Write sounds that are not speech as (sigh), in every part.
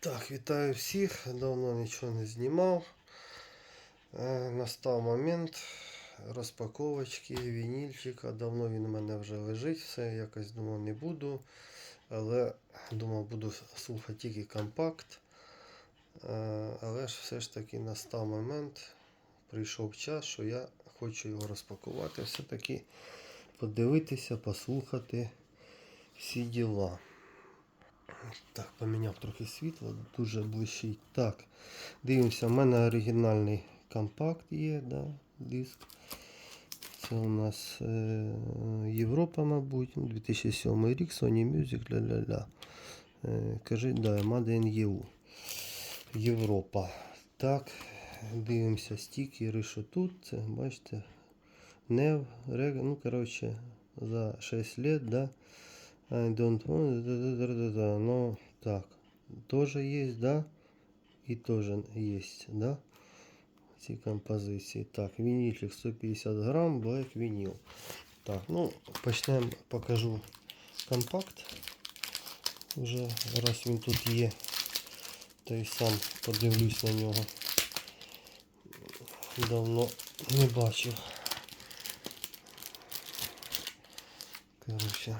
Так, вітаю всіх. Давно нічого не знімав. Е, Настав момент розпаковочки вінільчика. Давно він у мене вже лежить, все якось думав не буду. Але думав, буду слухати тільки компакт. Е, Але ж все ж таки настав момент, прийшов час, що я хочу його розпакувати. Все-таки подивитися, послухати всі діла. Так, поміняв трохи світло, дуже блищить. Так, дивимося, в мене оригінальний компакт є, да, диск. Це у нас е, Європа, мабуть, 2007 рік, Sony Music, ля-ля-ля. Е, кажи, да, Made in EU. Європа. Так, дивимося стікери, що тут. Це, бачите, Нев, Рег, ну, коротше, за 6 лет, да. I don't want, да, да, да, да, да. Ну, так, тоже есть, да? И тоже есть, да? Ці композиції. Так, вінільчик 150 грам, Black вініл. Так, ну, почнемо, покажу компакт. Вже раз він тут є, то й сам подивлюсь на нього. Давно не бачив. Короче.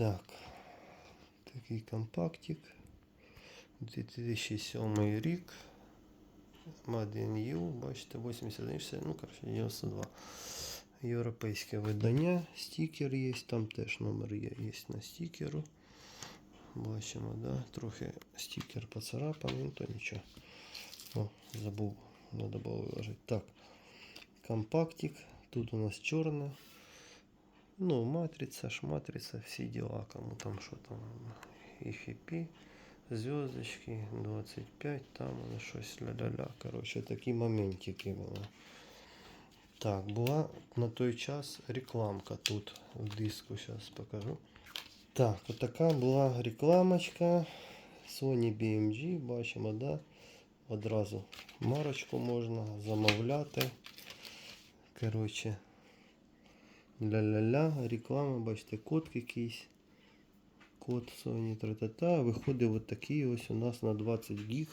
Так. Такий компактик. 2007 рік. Made in EU, бачите, 81, 60, ну, коротше, 92. Європейське видання. Стікер є, там теж номер є, є на стікеру. Бачимо, да? Трохи стікер поцарапаний, ну то нічого. О, забув, треба було виложити. Так, компактик. Тут у нас чорне. Ну, матриця, ж матриця, всі діла, кому там що там. EFP, зв'язочки, 25, там воно щось ля-ля-ля. Коротше, такі моментики були. Так, була на той час рекламка тут в диску, зараз покажу. Так, отака була рекламочка Sony BMG, бачимо, да? Одразу марочку можна замовляти. Коротше, Ля-ля-ля, реклама, бачите, код якийсь. Код Sony тра-та-та. Виходить от такий ось у нас на 20 гіг.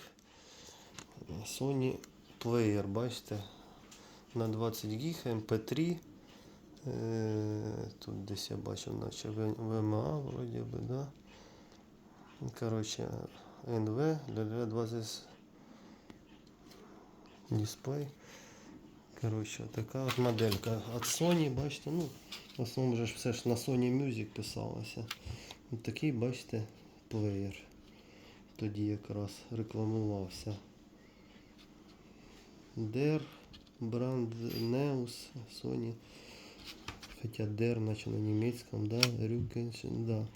Sony Player, бачите. На 20 гіг MP3. Е, Тут десь я бачив, наче VMA вроді би, да. Коротше, NV, ля-ля 20 дисплей. Коротше, така от моделька від Sony, бачите, ну, в основному ж все ж на Sony Music писалося. От такий, бачите, плеєр. Тоді якраз рекламувався. Der Brand Neus Sony. Хотя Der наче на немецком, да, Rückenschen, да.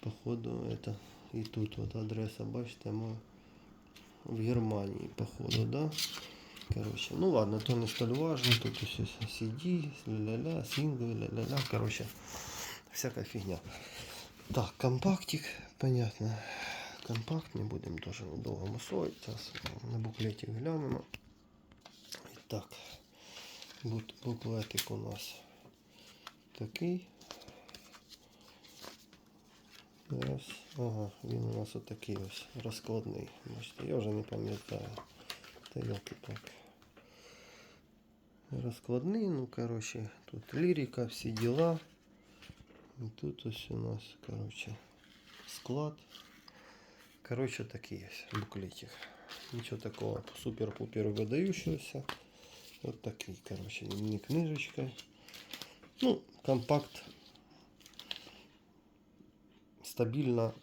Походу это и тут вот адреса, бачите, ми в Германії, походу, да. Короче, ну ладно, то не столь важно. Тут все CD, ля-ля-ля, сингл, ля-ля-ля. Короче, всякая фигня. Так, компактик, понятно. Компакт не будем тоже недолго мусолить. Сейчас на буклете глянемо. І так, бу- буклетик у нас такий. Раз. Ага, він у нас отакий ось розкладний. Я вже не пам'ятаю. Та елки так. Розкладний, ну короче, тут лірика, всі діла. І тут ось у нас, короче, склад. Короче, такий ось буклетик. Нічого такого супер-пупер видающегося. Вот такий, короче, не книжечка. Ну, компакт. Стабільно.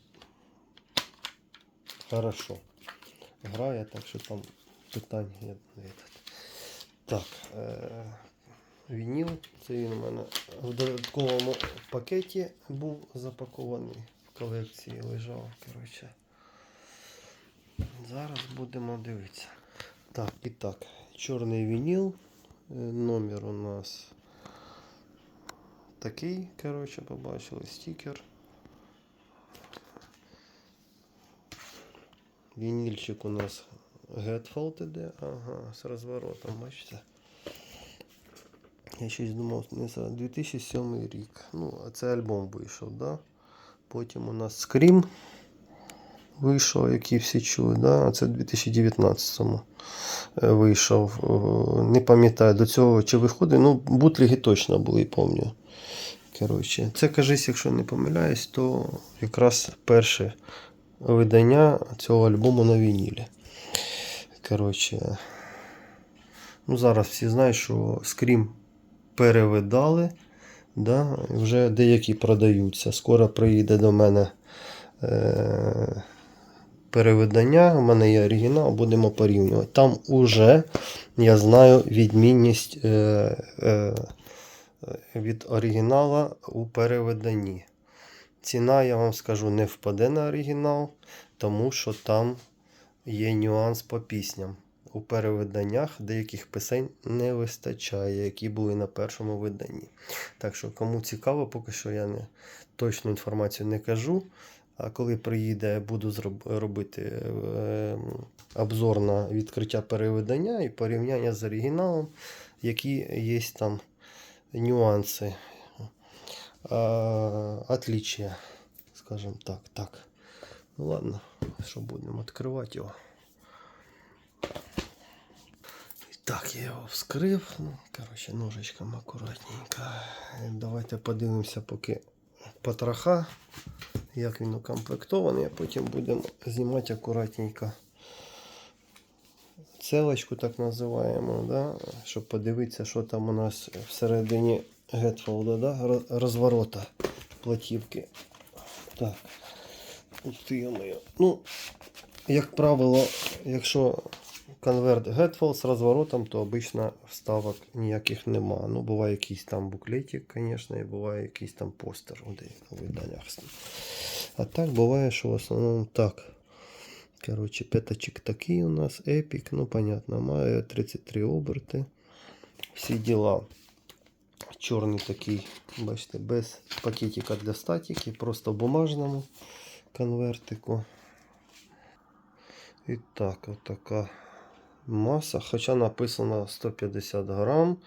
Хорошо. Грає, так що там питань я этот. Так, е- вініл. Це він у мене в додатковому пакеті був запакований. В колекції лежав. Коротше. Зараз будемо дивитися. Так, і так, чорний вініл. Е, Номер у нас такий, коротше, побачили стікер. Вінільчик у нас Getfold іде, ага, з розворотом, бачите. Я щось думав, не знаю, 2007 рік. Ну, а це альбом вийшов, да? Потім у нас скрім вийшов, який всі чули. Да? Це в 2019-му е, вийшов. Е, Не пам'ятаю до цього чи виходить. Ну, бутліги точно були, пам'ятаю. Коротше, це кажись, якщо не помиляюсь, то якраз перше видання цього альбому на вінілі. Коротше, ну зараз всі знають, що скрім перевидали. Да? Вже деякі продаються. Скоро приїде до мене е- перевидання. У мене є оригінал, будемо порівнювати. Там уже я знаю відмінність е- е- від оригінала у перевиданні. Ціна, я вам скажу, не впаде на оригінал, тому що там є нюанс по пісням. У перевиданнях деяких пісень не вистачає, які були на першому виданні. Так що, кому цікаво, поки що я не точну інформацію не кажу. А коли приїде, буду робити е, обзор на відкриття перевидання і порівняння з оригіналом, які є там нюанси, а, отличия, скажем так. так. Ну ладно, що будемо відкривати його. Так, я його вскрив. Ну, коротше, ножичком акуратненько. Давайте подивимося поки потроха, як він укомплектований, а потім будемо знімати акуратненько целочку, так називаємо, да? щоб подивитися, що там у нас всередині гетфолда, да? розворота платівки. Так. Йо-моє. Ну, як правило, якщо конверт Getfall з розворотом, то обично вставок ніяких нема. Ну, буває якийсь там буклетик, звісно, і буває якийсь там постер у виданнях. А так буває, що в основному так. Короче, п'ятачок такий у нас, епік, ну понятно, має 33 оберти. Всі діла. Чорний такий, бачите, без пакетика для статики, просто в бумажному конвертику. І так, от така маса. Хоча написано 150 грам.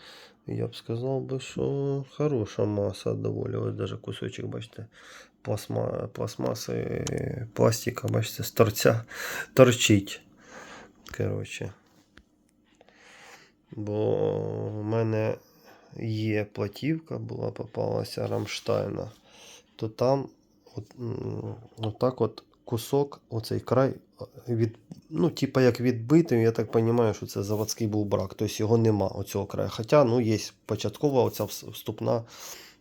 Я б сказав би, що хороша маса доволі. Ось даже кусочок, бачите, пластма, пластмаси, пластика, бачите, з торця торчить. Коротше. Бо в мене є платівка, була попалася Рамштайна, то там от, отак от кусок, оцей край від, ну, типа як відбитий, я так розумію, що це заводський був брак, тобто його нема оцього краю. Хоча ну, є початкова оця вступна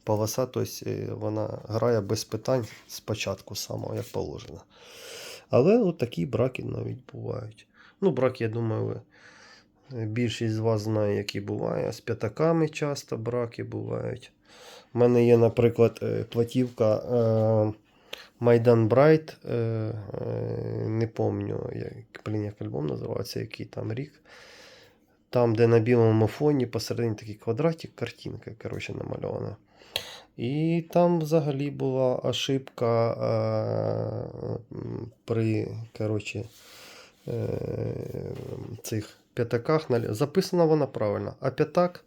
полоса, тобто е, вона грає без питань спочатку самого, як положено. Але от такі браки навіть бувають. Ну, брак, я думаю, ви е, більшість з вас знає, які буває. З п'ятаками часто браки бувають. У мене є, наприклад, е, платівка е, Майдан Брайт. Е, не пам'ятаю, як, як альбом називається, який там рік. Там, де на білому фоні посередині такий квадратик, картинка, коротше, намальована. І там взагалі була ошибка при коротше, цих п'ятаках. Записана вона правильно. А п'ятак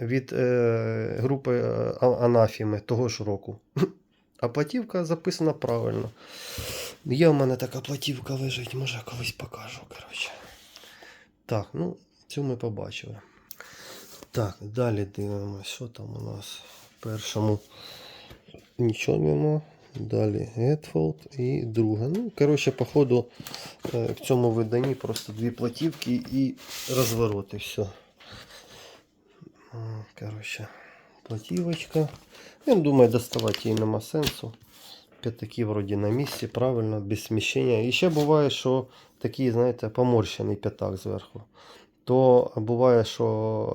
від е, групи е, Анафіми того ж року. (laughs) А платівка записана правильно. Є в мене така платівка лежить, може колись покажу. коротше. Так, ну, цю ми побачили. Так, далі дивимося, що там у нас в першому. Нічого нема. Далі Getfold і друга. Ну, коротше, походу, е, в цьому виданні просто дві платівки і розвороти. Все. Коротше, платівочка. Я думаю, доставати її нема сенсу. П'ятаки вроді на місці, правильно, без сміщення. І ще буває, що такий, знаєте, поморщений п'ятак зверху. То буває, що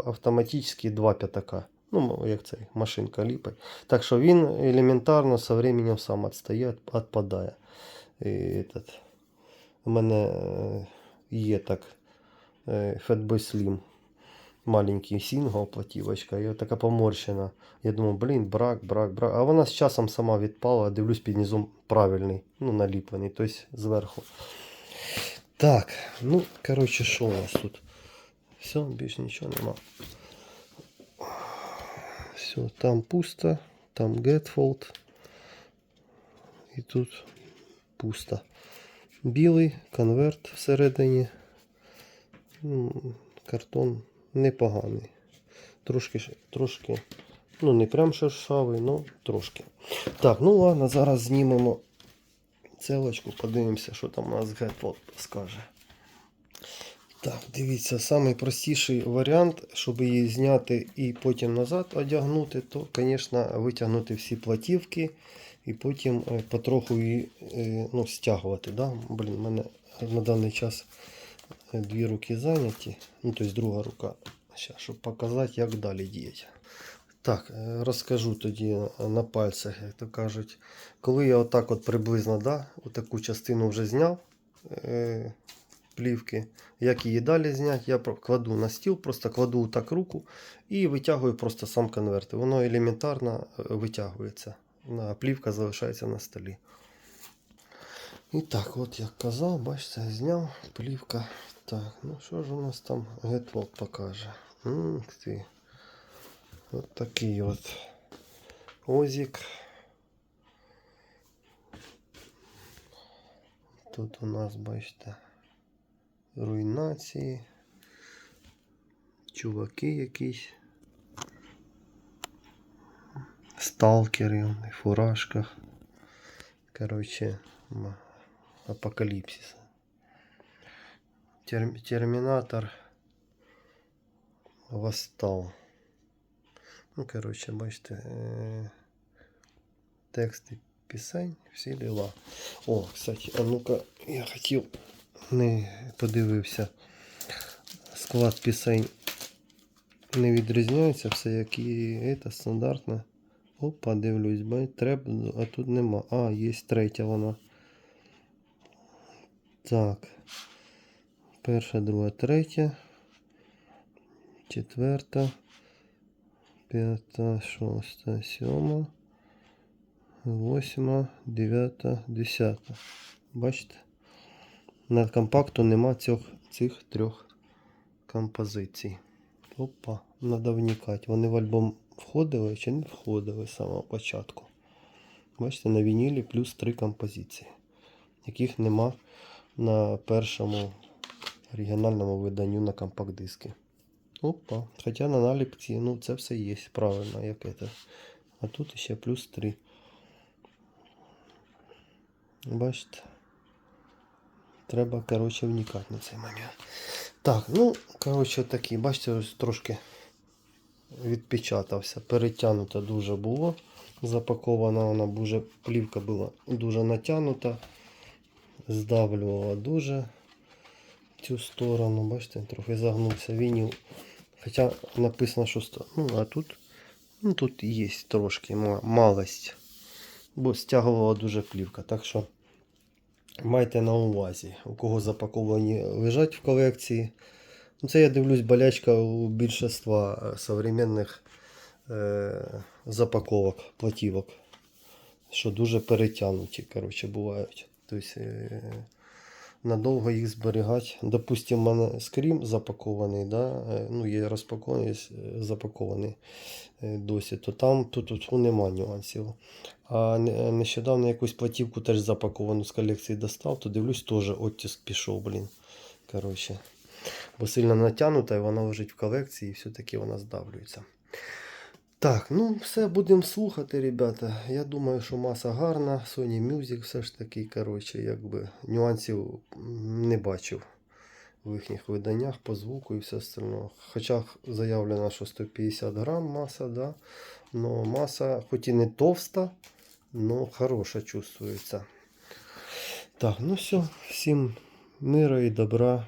автоматично два п'ятака. Ну, як цей, машинка ліпить. Так що він елементарно з часом сам відстає, відпадає. І, этот, у мене е, є так е, Fatboy Slim. Маленький сінгл, платівочка, і така поморщена. Я думав, блін, брак, брак, брак. А вона з часом сама відпала, дивлюсь під низом правильний, ну, наліплений, тобто зверху. Так, ну, коротше, що у нас тут? Все, більше нічого нема. Все, там пусто, там Getfold. І тут пусто. Білий конверт всередині. Ну, картон непоганий. Трошки, трошки, ну не прям шершавий, ну трошки. Так, ну ладно, зараз знімемо целочку, подивимося, що там у нас Гетвот скаже. Так, дивіться, самий простіший варіант, щоб її зняти і потім назад одягнути, то, звісно, витягнути всі платівки і потім е, потроху її е, ну, стягувати. Да? Блін, у мене на даний час е, дві руки зайняті, ну тобто друга рука. Щас, щоб показати, як далі діяти. Так, розкажу тоді на пальцях, як то кажуть. Коли я отак от приблизно да, таку частину вже зняв плівки, як її далі зняти, я кладу на стіл, просто кладу так руку і витягую просто сам конверт. Воно елементарно е, витягується. Плівка залишається на столі. І так, от як казав, бачите, зняв плівка. Так, ну що ж у нас там Getlog покаже? Ти. От такий от озік. Тут у нас, бачите, руйнації. Чуваки якісь. Сталкери в фуражках. Короче, м- апокаліпсис. Терм- Термінатор восстав. Ну, коротше, бачите, е- тексти пісень, всі діла. О, кстати, а ну-ка, я хотів, не подивився. Склад пісень не відрізняється, все як і це стандартно. Опа, дивлюсь, бать, треба, а тут нема. А, є третя вона. Так. Перша, друга, третя. Четверта. П'ята, шоста, сьома. Восьма, дев'ята, десята. Бачите? На компакту нема цих, цих трьох композицій. Опа, треба вникати. Вони в альбом входили чи не входили з самого початку. Бачите, на вінілі плюс три композиції, яких нема на першому оригінальному виданню на компакт-дискі. Опа, хоча на наліпці, ну це все є, правильно, як це. А тут ще плюс 3. Бачите? Треба, коротше, вникати на цей момент. Так, ну, коротше, такий, бачите, ось трошки відпечатався. Перетягнуто дуже було. Запакована вона дуже, плівка була дуже натягнута. Здавлювала дуже цю сторону. Бачите, трохи загнувся вініл. Хоча написано, що ну, а тут, ну, тут є трошки малость. Бо стягувала дуже плівка. Так що майте на увазі, у кого запаковані лежать в колекції. Ну, Це я дивлюсь болячка у більшинства е, современних е, запаковок, платівок, що дуже перетянуті коротше, бувають. Тобто е, надовго їх зберігати. Допустим, у мене скрім запакований, да? е, ну, є розпакований, е, запакований е, досі, то там тут, тут нема нюансів. А нещодавно якусь платівку теж запаковану з колекції достав, то дивлюсь, теж оттиск пішов, блін. Коротше. Бо сильно натягнута і вона лежить в колекції, і все-таки вона здавлюється. Так, ну все, будемо слухати, ребята. Я думаю, що маса гарна. Sony Music все ж таки, коротше, якби нюансів не бачив в їхніх виданнях по звуку і все остальне. Хоча заявлено, що 150 грам маса, да? но маса, хоч і не товста, но хороша чувствується. Так, ну все, всім мира і добра.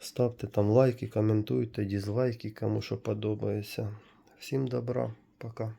Ставте там лайки, коментуйте, дизлайки, кому що подобається. Всім добра, пока.